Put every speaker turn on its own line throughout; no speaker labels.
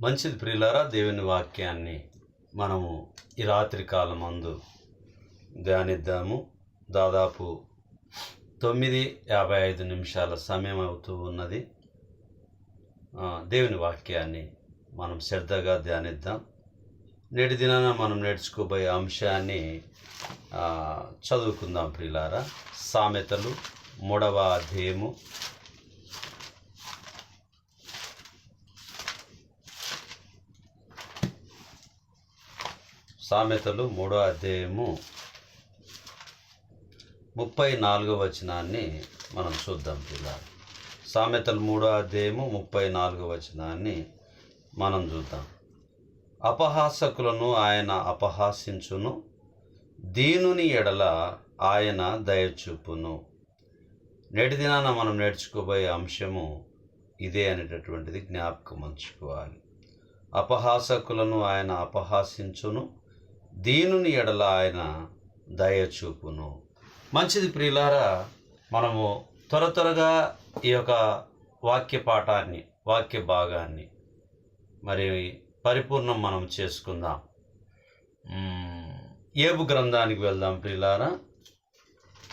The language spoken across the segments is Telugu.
మంచిది ప్రియులారా దేవుని వాక్యాన్ని మనము ఈ రాత్రి కాలం అందు ధ్యానిద్దాము. దాదాపు తొమ్మిది యాభై ఐదు నిమిషాల సమయం అవుతూ ఉన్నది. దేవుని వాక్యాన్ని మనం శ్రద్ధగా ధ్యానిద్దాం. నేటి దినాన మనం నేర్చుకోబోయే అంశాన్ని చదువుకుందాం ప్రియులారా. సామెతలు మూడవ అధ్యాయము సామెతలు మూడో అధ్యాయము ముప్పై నాలుగో వచనాన్ని మనం చూద్దాం పిల్లలు సామెతలు మూడో అధ్యాయము ముప్పై నాలుగో వచనాన్ని మనం చూద్దాం. అపహాసకులను ఆయన అపహాసించును దీనుని ఎడల ఆయన దయచూపును నేటి దినాన మనం నేర్చుకోబోయే అంశము ఇదే అనేటటువంటిది జ్ఞాపకం ఉంచుకోవాలి. అపహాసకులను ఆయన అపహాసించును దీనుని ఎడల ఆయన దయచూపును మంచిది ప్రియులారా మనము త్వర త్వరగా ఈ యొక్క వాక్య పాఠాన్ని వాక్య భాగాన్ని మరి పరిపూర్ణం మనం చేసుకుందాం. ఏబు గ్రంథానికి వెళ్దాం ప్రియులారా.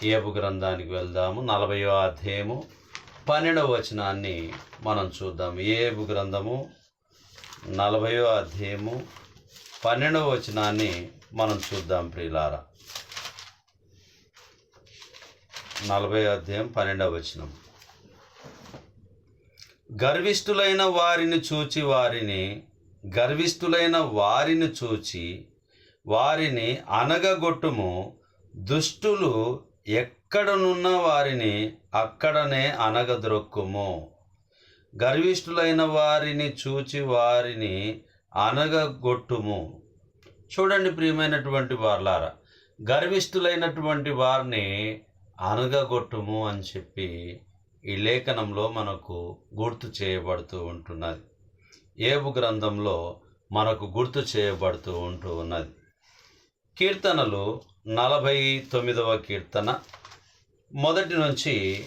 ఏబు గ్రంథానికి వెళ్దాము. నలభయో అధ్యాయము పన్నెండవ వచనాన్ని మనం చూద్దాం. ఏబు గ్రంథము నలభయో అధ్యాయము పన్నెండవ వచనాన్ని మనం చూద్దాం ప్రియులారా. నలభై అధ్యాయం పన్నెండవ వచనం. గర్విష్ఠులైన వారిని చూచి వారిని గర్విష్ఠులైన వారిని చూచి వారిని అనగగొట్టుము దుష్టులు ఎక్కడనున్న వారిని అక్కడనే అనగద్రొక్కుము గర్విష్ఠులైన వారిని చూచి వారిని అనగగొట్టుము. చూడండి ప్రియమైనటువంటి వార్లారా గర్విష్ఠులైనటువంటి వారిని అనగగొట్టుము అని చెప్పి ఈ లేఖనంలో మనకు గుర్తు చేయబడుతూ ఉంటున్నది. ఏబు గ్రంథంలో మనకు గుర్తు చేయబడుతూ ఉంటూ ఉన్నది. కీర్తనలు నలభై తొమ్మిదవ కీర్తన మొదటి నుంచి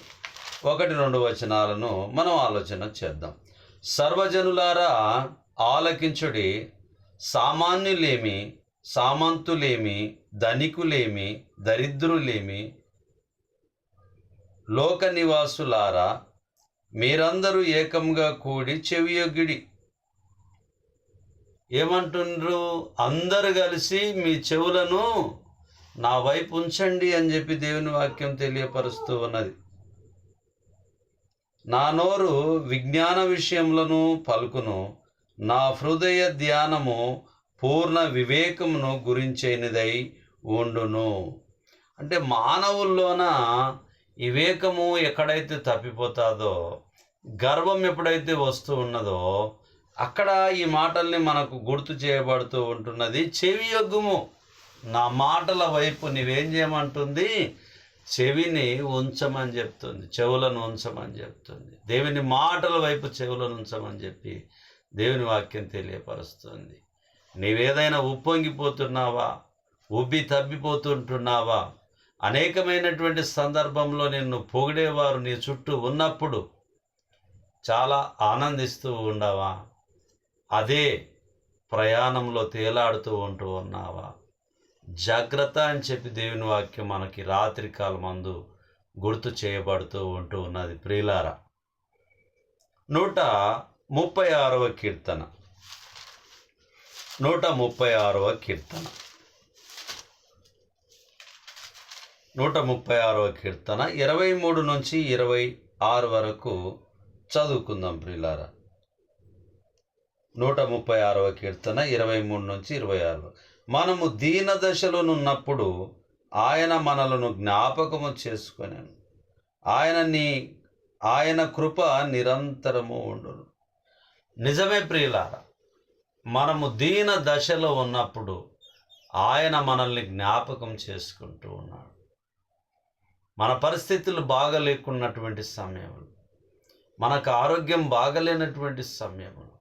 ఒకటి రెండు వచనాలను మనం ఆలోచన చేద్దాం. సర్వజనులారా ఆలకించుడి సామాన్యులేమి సామంతులేమి ధనికులేమి దరిద్రులేమి లోక నివాసులారా మీరందరూ ఏకంగా కూడి చెవియొగ్గిడి ఏమంటుండ్రు? అందరు కలిసి మీ చెవులను నా వైపు ఉంచండి అని చెప్పి దేవుని వాక్యం తెలియపరుస్తూ ఉన్నది. నా నోరు విజ్ఞాన విషయంలోనూ పలుకును. నా హృదయ ధ్యానము పూర్ణ వివేకమును గురించైనదై ఉండును. అంటే మానవుల్లోన వివేకము ఎక్కడైతే తప్పిపోతాదో గర్వం ఎప్పుడైతే వస్తూ ఉన్నదో అక్కడ ఈ మాటల్ని మనకు గుర్తు చేయబడుతూ ఉంటున్నది చెవి యొగ్గుము. నా మాటల వైపు నీవేం చేయమంటుంది చెవిని ఉంచమని చెప్తుంది చెవులను ఉంచమని చెప్తుంది. దేవుని మాటల వైపు చెవులను ఉంచమని చెప్పి దేవుని వాక్యం తెలియపరుస్తుంది. నీవేదైనా ఉప్పొంగిపోతున్నావా? ఉబ్బి తబ్బిపోతుంటున్నావా? అనేకమైనటువంటి సందర్భంలో నిన్ను పొగిడేవారు నీ చుట్టూ ఉన్నప్పుడు చాలా ఆనందిస్తూ ఉండవా? అదే ప్రయాణంలో తేలాడుతూ ఉంటూ ఉన్నావా? జాగ్రత్త అని చెప్పి దేవుని వాక్యం మనకి రాత్రి మందు గుర్తు చేయబడుతూ ఉంటూ ఉన్నది. ప్రియులారా నూట ముప్పై ఆరవ కీర్తన. నూట ముప్పై ఆరవ కీర్తన. నూట ముప్పై ఆరవ కీర్తన ఇరవై మూడు నుంచి ఇరవై ఆరు వరకు చదువుకుందాం ప్రిలారా నూట ముప్పై ఆరవ కీర్తన ఇరవై మూడు నుంచి ఇరవై ఆరు మనము దీన దశలోనున్నప్పుడు ఆయన మనలను జ్ఞాపకము చేసుకొనాను. ఆయన నీ ఆయన కృప నిరంతరము ఉండును. నిజమే ప్రియులారా మనము దీన దశలో ఉన్నప్పుడు ఆయన మనల్ని జ్ఞాపకం చేసుకుంటూ ఉన్నాడు. మన పరిస్థితులు బాగలేకున్నటువంటి సమయంలో మనకు ఆరోగ్యం బాగలేనటువంటి సమయంలో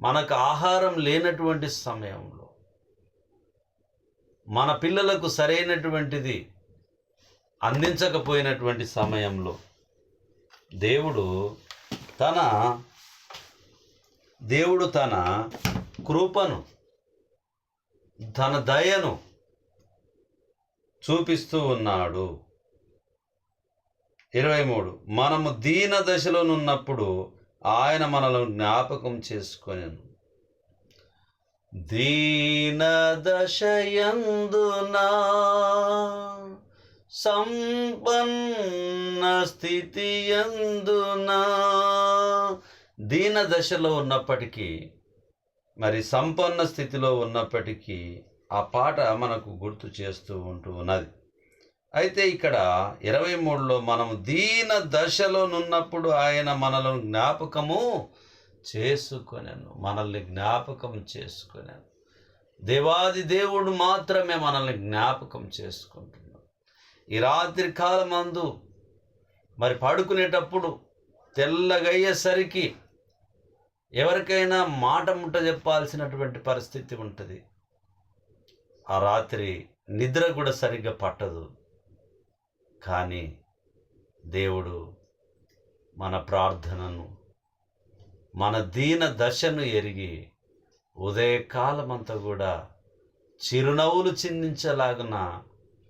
మనకు ఆహారం లేనటువంటి సమయంలో మన పిల్లలకు సరైనటువంటిది అందించకపోయినటువంటి సమయంలో దేవుడు తన దేవుడు తన కృపను తన దయను చూపిస్తూ ఉన్నాడు. ఇరవై మూడు. మనము దీన దశలోనున్నప్పుడు ఆయన మనలను జ్ఞాపకం చేసుకొనెను. దీన దశయందునా సంపన్న స్థితి ఎందునా దీన దశలో ఉన్నప్పటికీ మరి సంపన్న స్థితిలో ఉన్నప్పటికీ ఆ పాట మనకు గుర్తు చేస్తూ ఉంటూ ఉన్నది. అయితే ఇక్కడ ఇరవై మూడులో మనం దీన దశలో నున్నప్పుడు ఆయన మనలను జ్ఞాపకము చేసుకునేను. మనల్ని జ్ఞాపకం చేసుకొనెను. దేవాది దేవుడు మాత్రమే మనల్ని జ్ఞాపకం చేసుకుంటున్నాడు. ఈ రాత్రి కాలమందు మరి పడుకునేటప్పుడు తెల్లగయ్యేసరికి ఎవరికైనా మాట ముట్ట చెప్పాల్సినటువంటి పరిస్థితి ఉంటుంది. ఆ రాత్రి నిద్ర కూడా సరిగ్గా పట్టదు. కానీ దేవుడు మన ప్రార్థనను మన దీన దశను ఎరిగి ఉదయకాలమంతా కూడా చిరునవ్వులు చిందించేలాగున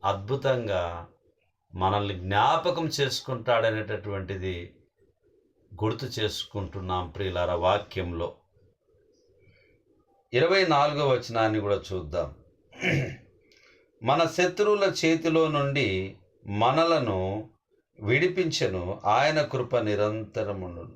అద్భుతంగా మనల్ని జ్ఞాపకం చేసుకుంటాడనేటటువంటిది గుర్తు చేసుకుంటున్నాం ప్రియులార వాక్యంలో. ఇరవై నాలుగో వచనాన్ని కూడా చూద్దాం. మన శత్రువుల చేతిలో నుండి మనలను విడిపించను. ఆయన కృప నిరంతరమును.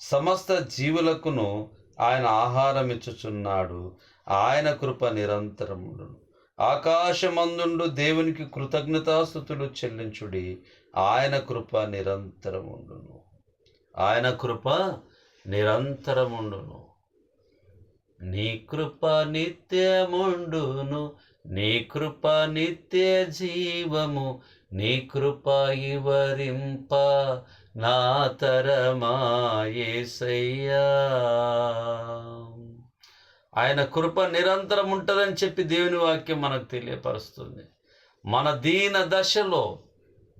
సమస్త జీవులకును ఆయన ఆహారం ఇచ్చుచున్నాడు. ఆయన కృప నిరంతరమును. ఆకాశమందుండు దేవునికి కృతజ్ఞతాస్థుతులు చెల్లించుడి. ఆయన కృప నిరంతరముండును ఆయన కృప నిరంతరముండును. నీ కృప నిత్యముండును. నీ కృప నిత్య జీవము. నీ కృప ఇవరింప నా తరమాయేసయ్యా ఆయన కృప నిరంతరం ఉంటుందని చెప్పి దేవుని వాక్యం మనకు తెలియపరుస్తుంది. మన దీన దశలో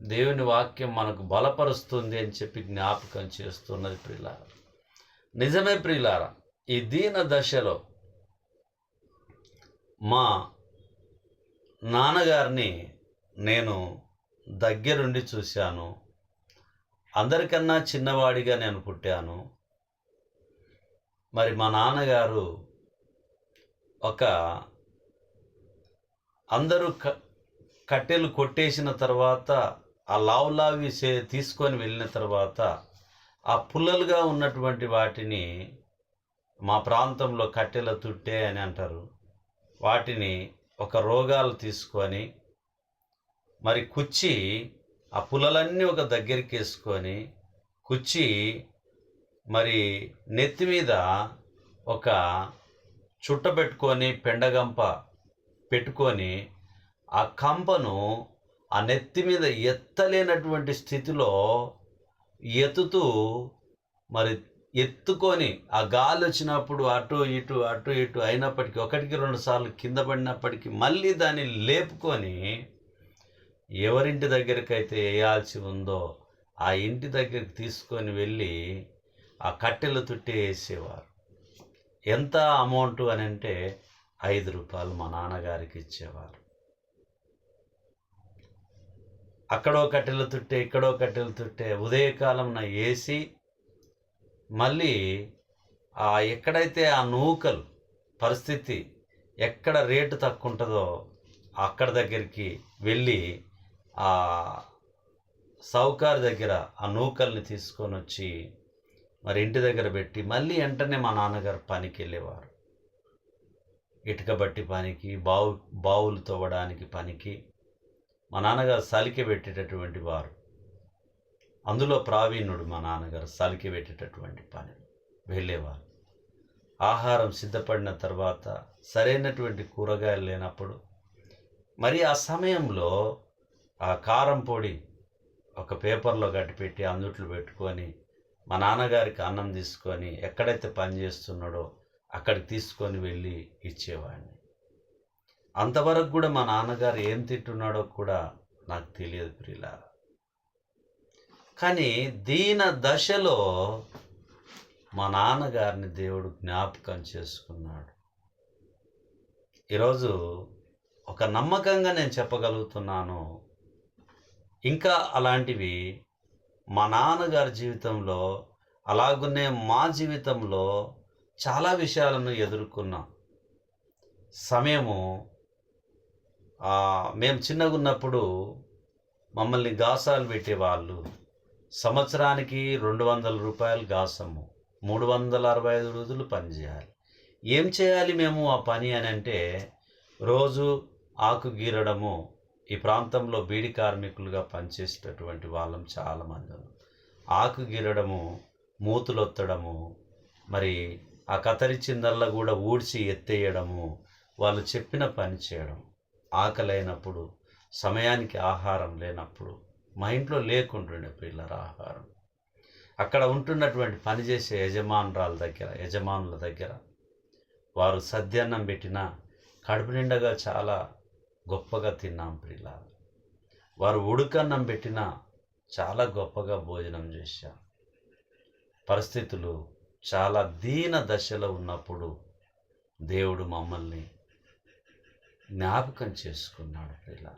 దేవుని వాక్యం మనకు బలపరుస్తుంది అని చెప్పి జ్ఞాపకం చేస్తున్నది ప్రియులార. నిజమే ప్రియులార ఈ దీన దశలో మా నాన్నగారిని నేను దగ్గరుండి చూశాను. అందరికన్నా చిన్నవాడిగా నేను పుట్టాను. మరి మా నాన్నగారు ఒక అందరూ క కట్టెలు కొట్టేసిన తర్వాత ఆ లావులావి తీసుకొని వెళ్ళిన తర్వాత ఆ పుల్లలుగా ఉన్నటువంటి వాటిని మా ప్రాంతంలో కట్టెల తుట్టే అని అంటారు. వాటిని ఒక రోగాలు తీసుకొని మరి కుచ్చి ఆ పుల్లలన్నీ ఒక దగ్గరికి వేసుకొని కుచ్చి మరి నెత్తి మీద ఒక చుట్ట పెట్టుకొని పెండగంప పెట్టుకొని ఆ కంపను ఆ నెత్తి మీద ఎత్తలేనటువంటి స్థితిలో ఎత్తుతూ మరి ఎత్తుకొని ఆ గాలి వచ్చినప్పుడు అటు ఇటు అటు ఇటు అయినప్పటికీ ఒకటికి రెండు సార్లు కింద పడినప్పటికీ మళ్ళీ దాన్ని లేపుకొని ఎవరింటి దగ్గరకైతే వేయాల్సి ఉందో ఆ ఇంటి దగ్గరికి తీసుకొని వెళ్ళి ఆ కట్టెలు తుట్టి వేసేవారు. ఎంత అమౌంట్ అని అంటే ఐదు రూపాయలు మా నాన్నగారికి ఇచ్చేవారు. అక్కడో కట్టెలు తుట్టే ఇక్కడో కట్టెలు తుట్టే ఉదయకాలంన వేసి మళ్ళీ ఆ ఎక్కడైతే ఆ నూకలు పరిస్థితి ఎక్కడ రేటు తక్కువ ఉంటుందో అక్కడ దగ్గరికి వెళ్ళి ఆ సౌకారు దగ్గర ఆ నూకల్ని తీసుకొని వచ్చి మరి ఇంటి దగ్గర పెట్టి మళ్ళీ వెంటనే మా నాన్నగారు పనికి వెళ్ళేవారు. ఇటుక బట్టి పనికి బావు బావులు తవ్వడానికి పనికి మా నాన్నగారు సలికి పెట్టేటటువంటి వారు. అందులో ప్రావీణ్యుడు మా నాన్నగారు సలికి పెట్టేటటువంటి పని. వెళ్ళేవారు. ఆహారం సిద్ధపడిన తర్వాత సరైనటువంటి కూరగాయలు లేనప్పుడు మరి ఆ సమయంలో ఆ కారం పొడి ఒక పేపర్లో గట్టిపెట్టి అందుట్లు పెట్టుకొని మా నాన్నగారికి అన్నం తీసుకొని ఎక్కడైతే పని చేస్తున్నాడో అక్కడికి తీసుకొని వెళ్ళి ఇచ్చేవాడిని. అంతవరకు కూడా మా నాన్నగారు ఏం తింటున్నాడో కూడా నాకు తెలియదు ప్రియుల. కానీ దీన దశలో మా నాన్నగారిని దేవుడు జ్ఞాపకం చేసుకున్నాడు. ఈరోజు ఒక నమ్మకంగా నేను చెప్పగలుగుతున్నాను. ఇంకా అలాంటివి మా నాన్నగారి జీవితంలో అలాగునే మా జీవితంలో చాలా విషయాలను ఎదుర్కొన్నాం. సమయము మేము చిన్నగా ఉన్నప్పుడు మమ్మల్ని గాసాలు పెట్టేవాళ్ళు. సంవత్సరానికి రెండు వందల రూపాయలు గాసము మూడు వందల అరవై ఐదు రోజులు పని చేయాలి. ఏం చేయాలి మేము ఆ పని అని అంటే రోజు ఆకు గీరడము ఈ ప్రాంతంలో బీడి కార్మికులుగా పనిచేసేటటువంటి వాళ్ళం చాలామంది ఆకు గీరడము మూతులొత్తడము మరి ఆ కతరిచిందల్లా కూడా ఊడ్చి ఎత్తేయడము వాళ్ళు చెప్పిన పని చేయడం. ఆకలైనప్పుడు సమయానికి ఆహారం లేనప్పుడు మా ఇంట్లో లేకుంటుండే పిల్లల ఆహారం. అక్కడ ఉంటున్నటువంటి పనిచేసే యజమానురాల దగ్గర యజమానుల దగ్గర వారు సద్యాన్నం పెట్టినా కడుపు నిండగా చాలా గొప్పగా తిన్నాం ప్రియుల వారు ఉడుకన్నం పెట్టినా చాలా గొప్పగా భోజనం చేశాం. పరిస్థితులు చాలా దీన దశలో ఉన్నప్పుడు దేవుడు మమ్మల్ని జ్ఞాపకం చేసుకున్నాడు ప్రియుల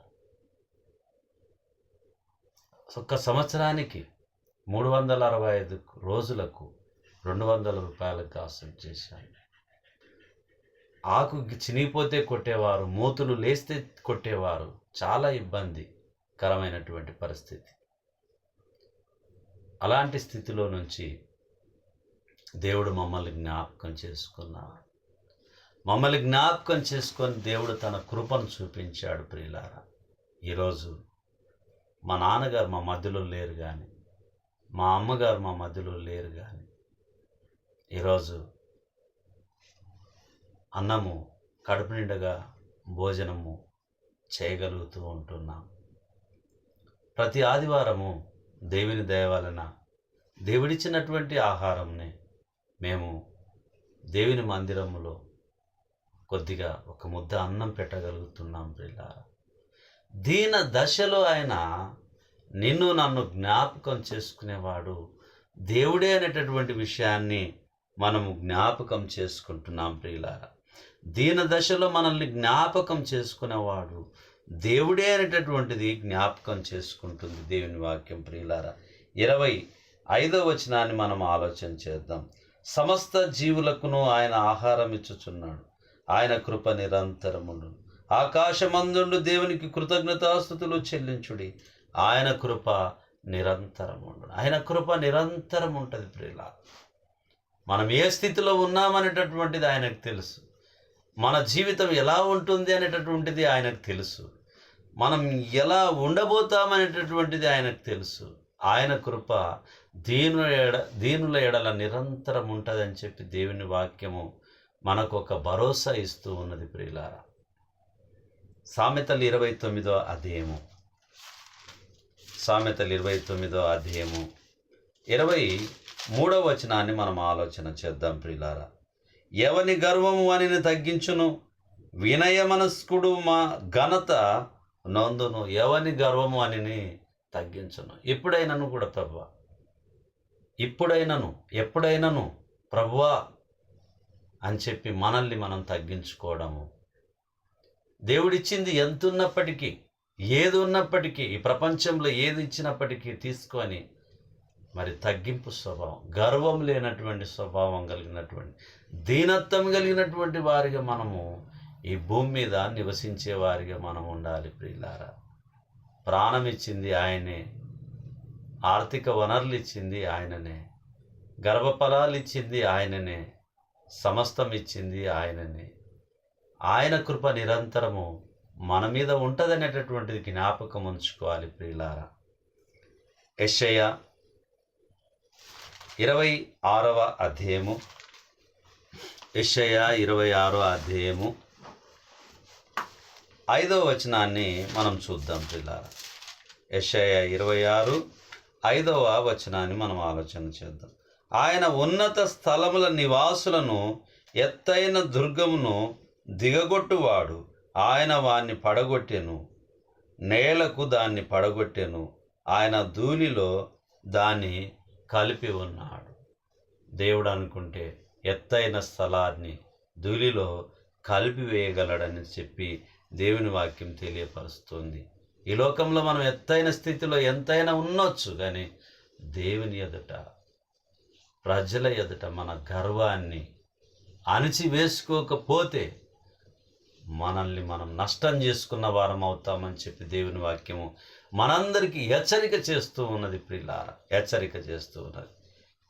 ఒక్క సంవత్సరానికి మూడు వందల అరవై ఐదు రోజులకు రెండు వందల రూపాయలకు కాసు చేశాను ఆకు చినిగిపోతే కొట్టేవారు మూతులు లేస్తే కొట్టేవారు చాలా ఇబ్బందికరమైనటువంటి పరిస్థితి. అలాంటి స్థితిలో నుంచి దేవుడు మమ్మల్ని జ్ఞాపకం చేసుకున్నాడు. మమ్మల్ని జ్ఞాపకం చేసుకొని దేవుడు తన కృపను చూపించాడు ప్రియులారా. ఈరోజు మా నాన్నగారు మా మధ్యలో లేరు కానీ మా అమ్మగారు మా మధ్యలో లేరు కానీ ఈరోజు అన్నము కడుపు నిండగా భోజనము చేయగలుగుతూ ఉంటున్నాం. ప్రతి ఆదివారము దేవుని దయవలన దేవుడిచ్చినటువంటి ఆహారంని మేము దేవుని మందిరములో కొద్దిగా ఒక ముద్ద అన్నం పెట్టగలుగుతున్నాం ప్రిలా దీన దశలో ఆయన నిన్ను నన్ను జ్ఞాపకం చేసుకునేవాడు. దేవుడే అనేటటువంటి విషయాన్ని మనము జ్ఞాపకం చేసుకుంటున్నాం ప్రియులారా. దీన దశలో మనల్ని జ్ఞాపకం చేసుకునేవాడు. దేవుడే అనేటటువంటిది జ్ఞాపకం చేసుకుంటుంది దేవుని వాక్యం ప్రియులారా. ఇరవై ఐదో వచనాన్ని మనం ఆలోచన చేద్దాం. సమస్త జీవులకును ఆయన ఆహారం ఇచ్చుచున్నాడు. ఆయన కృప నిరంతరమును ఆకాశమందుండు దేవునికి కృతజ్ఞతాస్థుతులు చెల్లించుడి. ఆయన కృప నిరంతరముండు. ఆయన కృప నిరంతరం ఉంటుంది ప్రియుల మనం ఏ స్థితిలో ఉన్నామనేటటువంటిది ఆయనకు తెలుసు. మన జీవితం ఎలా ఉంటుంది అనేటటువంటిది ఆయనకు తెలుసు. మనం ఎలా ఉండబోతామనేటటువంటిది ఆయనకు తెలుసు. ఆయన కృప దీనుల ఎడ దీనుల ఎడల నిరంతరం ఉంటుందని చెప్పి దేవుని వాక్యము మనకు ఒక భరోసా ఇస్తూ ఉన్నది ప్రియులారా. సామెతలు ఇరవై తొమ్మిదో అధ్యాయము. సామెతలు ఇరవై తొమ్మిదో అధ్యాయము. ఇరవై మూడవ వచనాన్ని మనం ఆలోచన చేద్దాం ప్రియులారా. ఎవని గర్వము వానిని తగ్గించును? వినయ మనస్కుడు మా ఘనత నందును. ఎవని గర్వము అనిని తగ్గించును? ఎప్పుడైనాను కూడా ప్రభు. ఇప్పుడైనను ఎప్పుడైనాను. ప్రభువా అని చెప్పి మనల్ని మనం తగ్గించుకోవడము. దేవుడిచ్చింది ఎంత ఉన్నప్పటికీ ఏది ఉన్నప్పటికీ ఈ ప్రపంచంలో ఏది ఇచ్చినప్పటికీ తీసుకొని మరి తగ్గింపు స్వభావం గర్వం లేనటువంటి స్వభావం కలిగినటువంటి దీనత్వం కలిగినటువంటి వారిగా మనము ఈ భూమి మీద నివసించే వారిగా మనం ఉండాలి ప్రియులారా. ప్రాణం ఇచ్చింది ఆయనే ఆర్థిక వనరులు ఇచ్చింది ఆయననే గర్భఫలాలు ఇచ్చింది ఆయననే సమస్తం ఇచ్చింది ఆయననే. ఆయన కృప నిరంతరము మన మీద ఉంటుందనేటటువంటిది జ్ఞాపకం ఉంచుకోవాలి ప్రియులారా. యెషయ ఇరవై ఆరవ అధ్యాయము. యెషయ ఇరవై ఆరో అధ్యాయము. ఐదవ వచనాన్ని మనం చూద్దాం పిల్లారా యెషయ ఇరవై ఆరు ఐదవ వచనాన్ని మనం ఆలోచన చేద్దాం. ఆయన ఉన్నత స్థలముల నివాసులను ఎత్తైన దుర్గమును దిగగొట్టువాడు. ఆయన వాణ్ణి పడగొట్టెను నేలకు దాన్ని పడగొట్టెను. ఆయన ధూళిలో దాన్ని కలిపి ఉన్నాడు. దేవుడు అనుకుంటే ఎత్తైన స్థలాన్ని ధూళిలో కలిపివేయగలడని చెప్పి దేవుని వాక్యం తెలియపరుస్తుంది. ఈ లోకంలో మనం ఎత్తైన స్థితిలో ఎంతైనా ఉండొచ్చు కానీ దేవుని ఎదుట ప్రజల ఎదుట మన గర్వాన్ని అణిచివేసుకోకపోతే మనల్ని మనం నష్టం చేసుకున్న వారం అవుతామని చెప్పి దేవుని వాక్యము మనందరికీ హెచ్చరిక చేస్తూ ఉన్నది ప్రిలార హెచ్చరిక చేస్తూ ఉన్నది.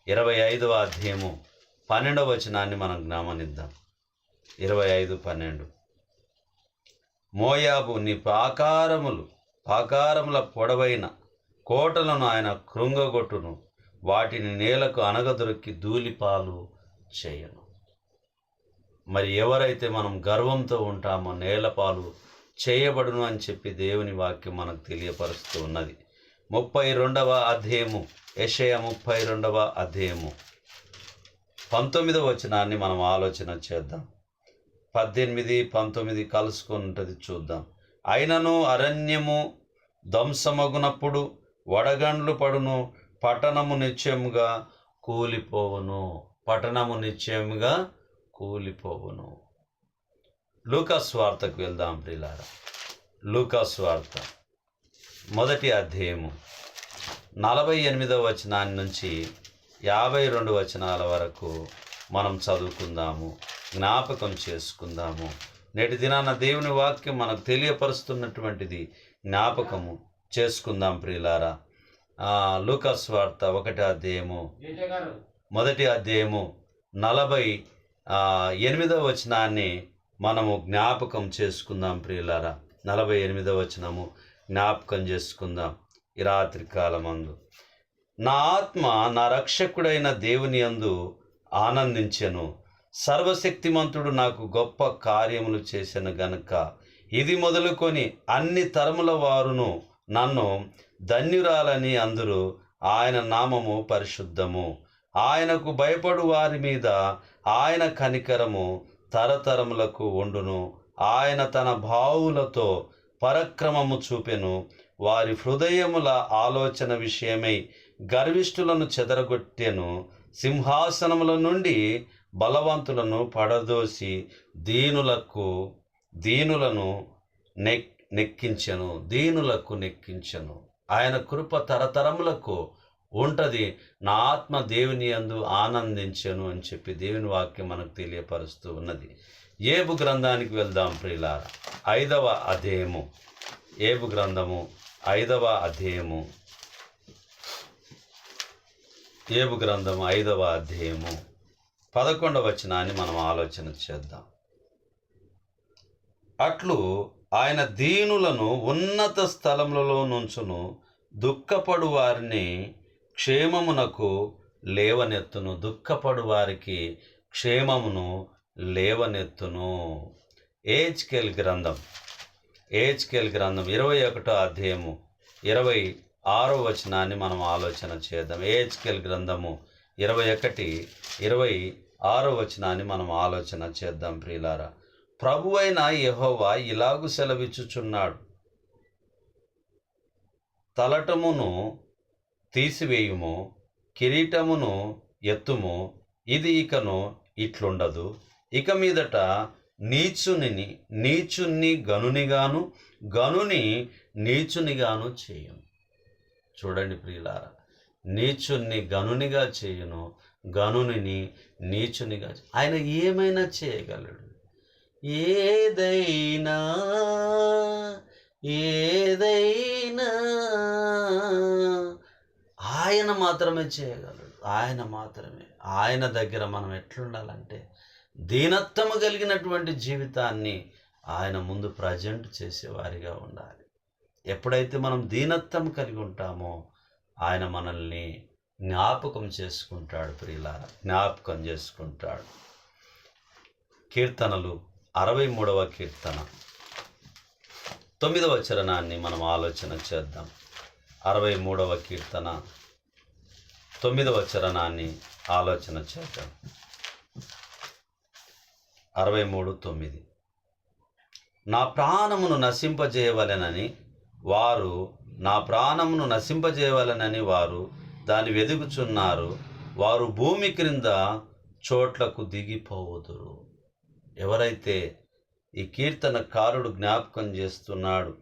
ఇరవై ఐదవ అధ్యాయము పన్నెండవ వచనాన్ని మనం జ్ఞామనిద్దాం ఇరవై ఐదు పన్నెండు. మోయాబు నీ పాకారములు పాకారముల పొడవైన కోటలను ఆయన కృంగగొట్టును. వాటిని నేలకు అనగదొరికి ధూళిపాలు చేయను. మరి ఎవరైతే మనం గర్వంతో ఉంటామో నేలపాలు చేయబడును అని చెప్పి దేవుని వాక్యం మనకు తెలియపరుస్తూ ఉన్నది. ముప్పై రెండవ అధ్యాయము యషయ ముప్పై రెండవ అధ్యాయము. పంతొమ్మిదవ వచనాన్ని మనం ఆలోచన చేద్దాం. పద్దెనిమిది పంతొమ్మిది కలుసుకొని ఉంటుంది చూద్దాం. అయినను అరణ్యము ధ్వంసమగునప్పుడు వడగండ్లు పడును పట్టణము నిశ్చయముగా కూలిపోవును. పట్టణము నిశ్చయముగా కూలిపోవును. లూకాస్ వార్తకు వెళ్దాం ప్రిలారా లూకాస్ వార్త. మొదటి అధ్యాయము. నలభై ఎనిమిదవ వచనాన్ని నుంచి యాభై రెండు వచనాల వరకు మనం చదువుకుందాము. జ్ఞాపకం చేసుకుందాము. నేటి దినాన దేవుని వాక్యం మనకు తెలియపరుస్తున్నటువంటిది జ్ఞాపకము. చేసుకుందాం ప్రియులారా. లూకాస్ వార్త ఒకటి అధ్యాయము. మొదటి అధ్యాయము నలభై ఎనిమిదవ వచనాన్ని మనము జ్ఞాపకం చేసుకుందాం ప్రియులారా. నలభై ఎనిమిదవ వచనము జ్ఞాపకం చేసుకుందాం ఈ రాత్రి కాలమందు. నా ఆత్మ నా రక్షకుడైన దేవుని యందు ఆనందించెను. సర్వశక్తిమంతుడు నాకు గొప్ప కార్యములు చేసిన గనుక. ఇది మొదలుకొని అన్ని తరముల వారును నన్ను ధన్యురాలని అందరూ ఆయన నామము పరిశుద్ధము. ఆయనకు భయపడు వారి మీద ఆయన కనికరము తరతరములకు ఉండును. ఆయన తన భావులతో పరక్రమము చూపెను. వారి హృదయముల ఆలోచన విషయమై గర్విష్ఠులను చెదరగొట్టెను. సింహాసనముల నుండి బలవంతులను పడదోసి దీనులకు దీనులను నెక్ నెక్కించెను. దీనులకు నెక్కించెను. ఆయన కృప తరతరములకు ఉంటుంది. నా ఆత్మ దేవుని యందు ఆనందించెను అని చెప్పి దేవుని వాక్యం మనకు తెలియపరుస్తూ ఉన్నది. ఏబు గ్రంథానికి వెళ్దాం ప్రియులార. ఐదవ అధ్యాయము. ఏబు గ్రంథము ఐదవ అధ్యాయము. ఏబు గ్రంథము ఐదవ అధ్యాయము. పదకొండవ వచనాన్ని మనం ఆలోచన చేద్దాం. అట్లు ఆయన దీనులను ఉన్నత స్థలములలో నుంచును దుఃఖపడు వారిని క్షేమమునకు లేవనెత్తును. దుఃఖపడు వారికి క్షేమమును లేవనెత్తును. ఏజ్కేల్ గ్రంథం. ఏజ్కేల్ గ్రంథం ఇరవై ఒకటో అధ్యాయము ఇరవై ఆరో వచనాన్ని మనం ఆలోచన చేద్దాం. ఏజ్కేల్ గ్రంథము ఇరవై ఒకటి ఇరవై ఆరో వచనాన్ని మనం ఆలోచన చేద్దాం ప్రియులారా. ప్రభు అయిన యహోవా ఇలాగు సెలవిచ్చుచున్నాడు. తలటమును తీసివేయుము కిరీటమును ఎత్తుము ఇది ఇకను ఇట్లుండదు. ఇక మీదట నీచుని నీచుని గనునిగాను గనుని నీచునిగాను చేయును. చూడండి ప్రియులారా నీచుణ్ణి గనునిగా చేయును గనుని నీచునిగా ఆయన ఏమైనా చేయగలడు? ఏదైనా ఏదైనా ఆయన మాత్రమే చేయగలడు. ఆయన మాత్రమే. ఆయన దగ్గర మనం ఎట్లుండాలంటే దీనత్వము కలిగినటువంటి జీవితాన్ని ఆయన ముందు ప్రజెంట్ చేసేవారిగా ఉండాలి. ఎప్పుడైతే మనం దీనత్వం కలిగి ఉంటామో ఆయన మనల్ని జ్ఞాపకం చేసుకుంటాడు ప్రియుల జ్ఞాపకం చేసుకుంటాడు. కీర్తనలు అరవై మూడవ కీర్తన. తొమ్మిదవ చరణాన్ని మనం ఆలోచన చేద్దాం. అరవై మూడవ కీర్తన. తొమ్మిదవ చరణాన్ని ఆలోచన చేద్దాం. అరవై మూడు తొమ్మిది. నా ప్రాణమును నశింపజేయవలెనని వారు నా ప్రాణమును నశింపజేయవలెనని వారు దాన్ని వెదుగుచున్నారు. వారు భూమి క్రింద చోట్లకు దిగిపోవుదురు. ఎవరైతే ఈ కీర్తనకారుడు జ్ఞాపకం చేస్తున్నాడు.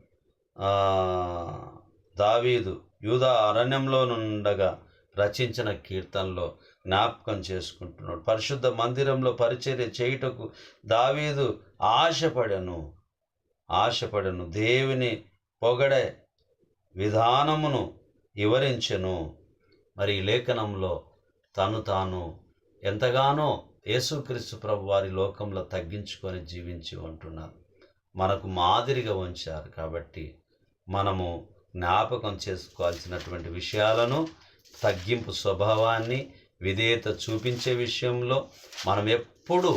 దావీదు యూదా అరణ్యంలో నుండగా రచించిన కీర్తనలో జ్ఞాపకం చేసుకుంటున్నాడు. పరిశుద్ధ మందిరంలో పరిచర్య చేయుటకు దావీదు ఆశపడను ఆశపడను. దేవుని పొగడే విధానమును వివరించెను. మరి లేఖనంలో తను తాను ఎంతగానో యేసుక్రీస్తు ప్రభు వారి లోకంలో తగ్గించుకొని జీవించి ఉంటున్నారు మనకు మాదిరిగా ఉంచారు కాబట్టి మనము జ్ఞాపకం చేసుకోవాల్సినటువంటి విషయాలను తగ్గింపు స్వభావాన్ని విధేయత చూపించే విషయంలో మనం ఎప్పుడూ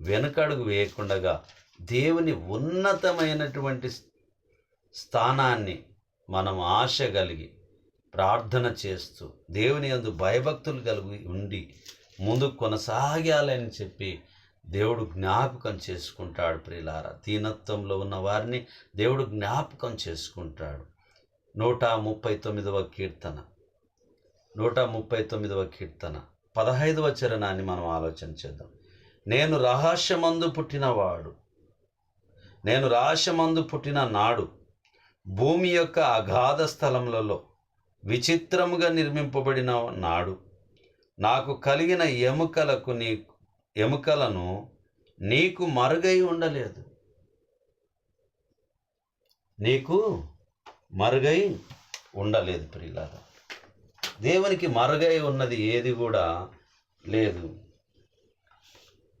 వెనుకడుగు వేయకుండగా దేవుని ఉన్నతమైనటువంటి స్థానాన్ని మనం ఆశ కలిగి ప్రార్థన చేస్తూ దేవుని అందు భయభక్తులు కలిగి ఉండి ముందుకు కొనసాగాలని చెప్పి దేవుడు జ్ఞాపకం చేసుకుంటాడు ప్రియులారా దీనత్వంలో ఉన్న వారిని దేవుడు జ్ఞాపకం చేసుకుంటాడు. నూట ముప్పై తొమ్మిదవ కీర్తన. నూట ముప్పై తొమ్మిదవ కీర్తన. పదహైదవ చరణాన్ని మనం ఆలోచన చేద్దాం. నేను రహస్యమందు పుట్టినవాడు నేను రహస్యమందు పుట్టిన నాడు భూమి యొక్క అగాధ స్థలములలో విచిత్రముగా నిర్మింపబడిన నాడు నాకు కలిగిన ఎముకలకు నీ ఎముకలను నీకు మరుగై ఉండలేదు. నీకు మరుగై ఉండలేదు ప్రియులారా. దేవునికి మరుగై ఉన్నది ఏది కూడా లేదు.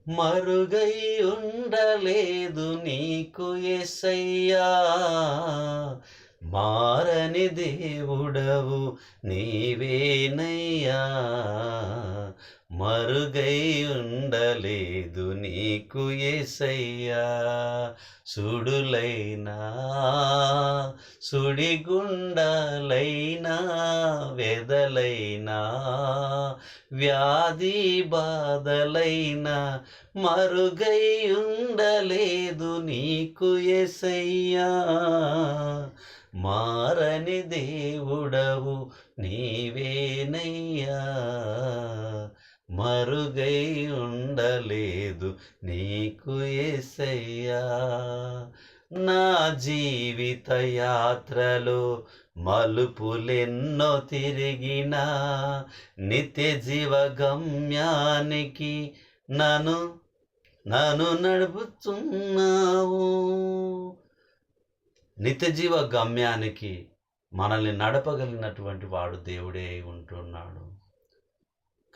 మరుగై ఉండలేదు నీకు ఎసయ్యా మారని దేవుడవు నీవేనయ్యా. మరుగై ఉండలేదు నీకు ఏసయ్యా. సుడులైనా సుడిగుండలైనా వెదలైనా వ్యాధి బాధలైనా మరుగై ఉండలేదు నీకు ఎసయ్యా మారని దేవుడవు నీవేనయ్యా. మరుగై ఉండలేదు నీకు ఎసయ్యా నా జీవిత యాత్రలో మలుపులెన్నో తిరిగినా నిత్య జీవ గమ్యానికి నన్ను నన్ను నడుపుతున్నావు. నిత్యజీవ గమ్యానికి మనల్ని నడపగలిగినటువంటి వాడు దేవుడే ఉంటున్నాడు.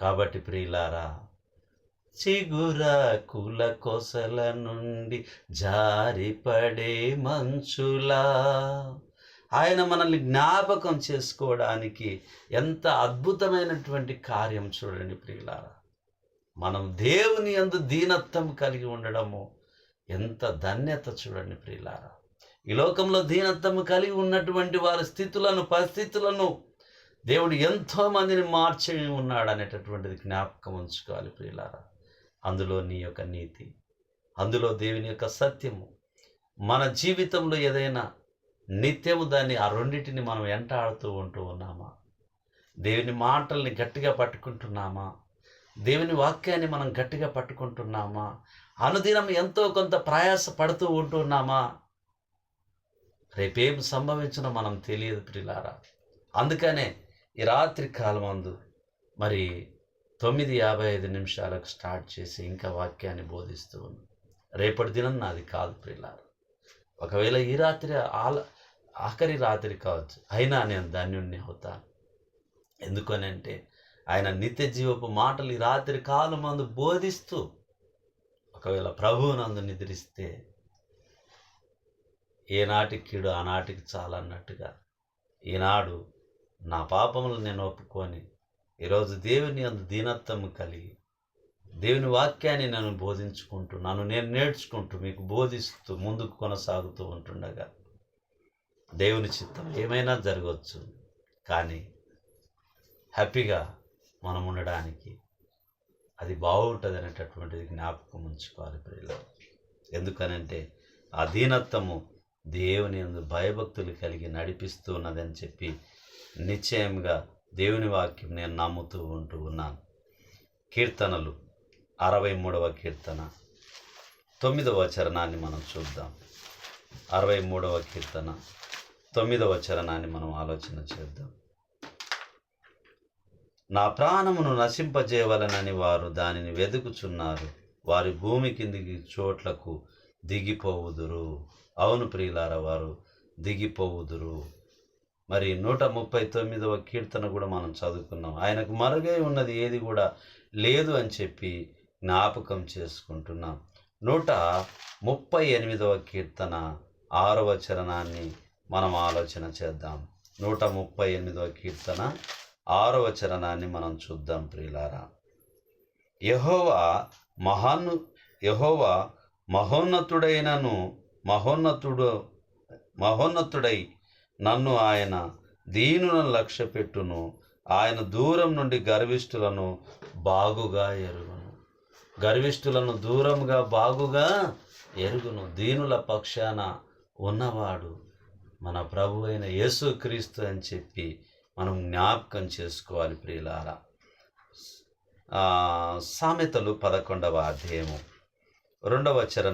కాబట్టి ప్రియులారా చిగుర కుల కొసల నుండి జారిపడే మంచులా ఆయన మనల్ని జ్ఞాపకం చేసుకోవడానికి ఎంత అద్భుతమైనటువంటి కార్యం చూడండి ప్రియులారా. మనం దేవుని అందు దీనత్వం కలిగి ఉండడము ఎంత ధన్యత చూడండి ప్రియులారా. ఈ లోకంలో దీనత్వము కలిగి ఉన్నటువంటి వారి స్థితులను పరిస్థితులను దేవుడు ఎంతో మందిని మార్చి ఉన్నాడు అనేటటువంటిది జ్ఞాపకం ఉంచుకోవాలి ప్రియులారా. అందులో నీ యొక్క నీతి అందులో దేవుని యొక్క సత్యము. మన జీవితంలో ఏదైనా నిత్యము దాన్ని ఆ రెండింటిని మనం వెంటాడుతూ ఉంటూ ఉన్నామా? దేవుని మాటల్ని గట్టిగా పట్టుకుంటున్నామా? దేవుని వాక్యాన్ని మనం గట్టిగా పట్టుకుంటున్నామా? అనుదినం ఎంతో కొంత ప్రయాస పడుతూ ఉంటున్నామా రేపేం సంభవించినా మనం తెలియదు ప్రిలారా. అందుకనే ఈ రాత్రి కాలమందు మరి తొమ్మిది యాభై ఐదు నిమిషాలకు స్టార్ట్ చేసి ఇంకా వాక్యాన్ని బోధిస్తూ ఉంది రేపటి దినం నాది కాదు ప్రిలారా. ఒకవేళ ఈ రాత్రి ఆల ఆఖరి రాత్రి కావచ్చు అయినా నేను ధన్యుణ్ణి అవుతాను. ఎందుకనంటే ఆయన నిత్య జీవపు మాటలు ఈ రాత్రి కాలమందు బోధిస్తూ ఒకవేళ ప్రభువునందు నిద్రిస్తే ఏనాటికి కీడు ఆనాటికి చాలన్నట్టుగా ఈనాడు నా పాపములు నేను ఒప్పుకొని ఈరోజు దేవుని అందు దీనత్వం కలిగి దేవుని వాక్యాన్ని నన్ను బోధించుకుంటూ నన్ను నేను నేర్చుకుంటూ మీకు బోధిస్తూ ముందుకు కొనసాగుతూ ఉంటుండగా దేవుని చిత్తం ఏమైనా జరగవచ్చు. కానీ హ్యాపీగా మనం ఉండడానికి అది బాగుంటుంది అనేటటువంటిది జ్ఞాపకం ఉంచుకోవాలి ప్రియులు ఎందుకనంటే ఆ దీనత్వము దేవుని భయభక్తులు కలిగి నడిపిస్తూ ఉన్నదని చెప్పి నిశ్చయంగా దేవుని వాక్యం నేను నమ్ముతూ ఉంటూ ఉన్నాను. కీర్తనలు అరవై మూడవ కీర్తన. తొమ్మిదవ చరణాన్ని మనం చూద్దాం. అరవై మూడవ కీర్తన. తొమ్మిదవ చరణాన్ని మనం ఆలోచన చేద్దాం. నా ప్రాణమును నశింపజేయవలనని వారు దానిని వెతుకుచున్నారు వారి భూమి కిందికి చోట్లకు దిగిపోవుదురు. అవును ప్రియులార వారు దిగిపోవుదురు. మరి నూట ముప్పై తొమ్మిదవ కీర్తన కూడా మనం చదువుకున్నాం. ఆయనకు మరుగై ఉన్నది ఏది కూడా లేదు అని చెప్పి జ్ఞాపకం చేసుకుంటున్నాం. నూట ముప్పై ఎనిమిదవ కీర్తన ఆరవ చరణాన్ని మనం ఆలోచన చేద్దాం. నూట ముప్పై ఎనిమిదవ కీర్తన ఆరవ చరణాన్ని మనం చూద్దాం ప్రియులారా. యహోవా మహాను యహోవా మహోన్నతుడైనను మహోన్నతుడు మహోన్నతుడై నన్ను ఆయన దీనులను లక్ష్య పెట్టును ఆయన దూరం నుండి గర్విష్ఠులను బాగుగా ఎరుగును. గర్విష్ఠులను దూరంగా బాగుగా ఎరుగును. దీనుల పక్షాన ఉన్నవాడు మన ప్రభు అయిన యేసుక్రీస్తు అని చెప్పి మనం జ్ఞాపకం చేసుకోవాలి ప్రియులారా. సామెతలు పదకొండవ అధ్యాయము రెండవ చరణ